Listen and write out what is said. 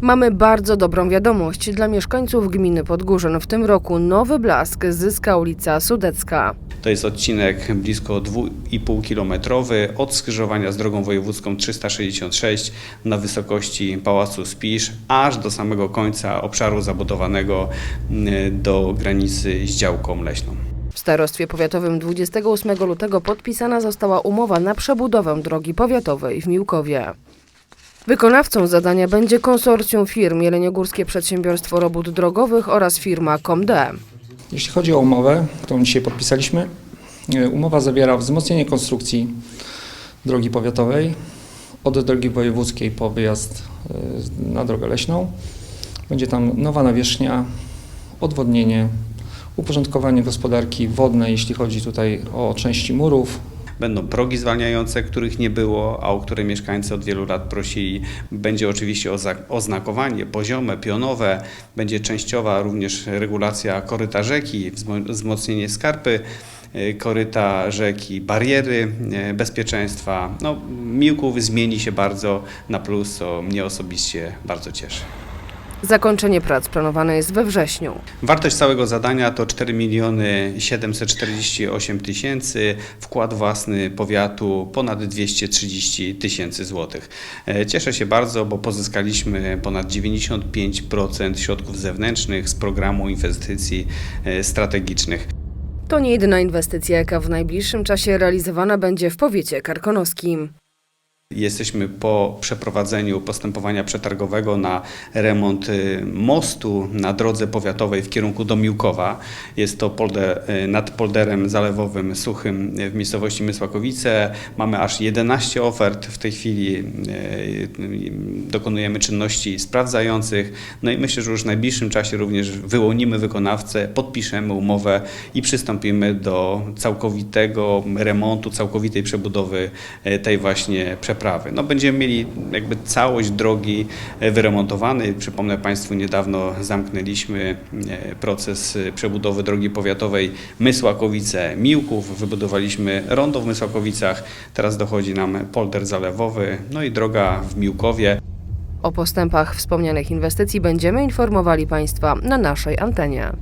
Mamy bardzo dobrą wiadomość dla mieszkańców gminy Podgórzyn. W tym roku nowy blask zyska ulica Sudecka. To jest odcinek blisko 2,5 kilometrowy od skrzyżowania z drogą wojewódzką 366 na wysokości Pałacu Spisz aż do samego końca obszaru zabudowanego mm, do granicy z działką leśną. W starostwie powiatowym 28 lutego podpisana została umowa na przebudowę drogi powiatowej w Miłkowie. Wykonawcą zadania będzie konsorcjum firm Jeleniogórskie Przedsiębiorstwo Robót Drogowych oraz firma COMD. Jeśli chodzi o umowę, którą dzisiaj podpisaliśmy, e, umowa zawiera wzmocnienie konstrukcji drogi powiatowej od drogi wojewódzkiej po wyjazd e, na drogę leśną. Będzie tam nowa nawierzchnia, odwodnienie, uporządkowanie gospodarki wodnej, jeśli chodzi tutaj o części murów, Będą progi zwalniające, których nie było, a o które mieszkańcy od wielu lat prosili. Będzie oczywiście oznakowanie poziome, pionowe, będzie częściowa również regulacja koryta rzeki, wzmo- wzmocnienie skarpy y, koryta rzeki, bariery y, bezpieczeństwa. No, Miłków zmieni się bardzo na plus, co mnie osobiście bardzo cieszy. Zakończenie prac planowane jest we wrześniu. Wartość całego zadania to 4 miliony 748 tysięcy, wkład własny powiatu ponad 230 tysięcy złotych. E, Cieszę się bardzo, bo pozyskaliśmy ponad 95% środków zewnętrznych z programu inwestycji e, strategicznych. To nie jedyna inwestycja, jaka w najbliższym czasie realizowana będzie w powiecie karkonoskim. Jesteśmy po przeprowadzeniu postępowania przetargowego na remont y, mostu na drodze powiatowej w kierunku do Miłkowa. Jest to polder, y, nad polderem zalewowym suchym w miejscowości Mysłakowice. Mamy aż 11 ofert. W tej chwili y, dokonujemy czynności sprawdzających. No i myślę, że już w najbliższym czasie również wyłonimy wykonawcę, podpiszemy umowę i przystąpimy do całkowitego remontu, całkowitej przebudowy tej właśnie No, będziemy mieli jakby całość drogi e, wyremontowanej. Przypomnę Państwu, niedawno zamknęliśmy e, proces e, przebudowy drogi powiatowej Mysłakowice-Miłków. Wybudowaliśmy rondo w Mysłakowicach. Teraz dochodzi nam polder zalewowy, no i droga w Miłkowie. O postępach wspomnianych inwestycji będziemy informowali Państwa na naszej antenie.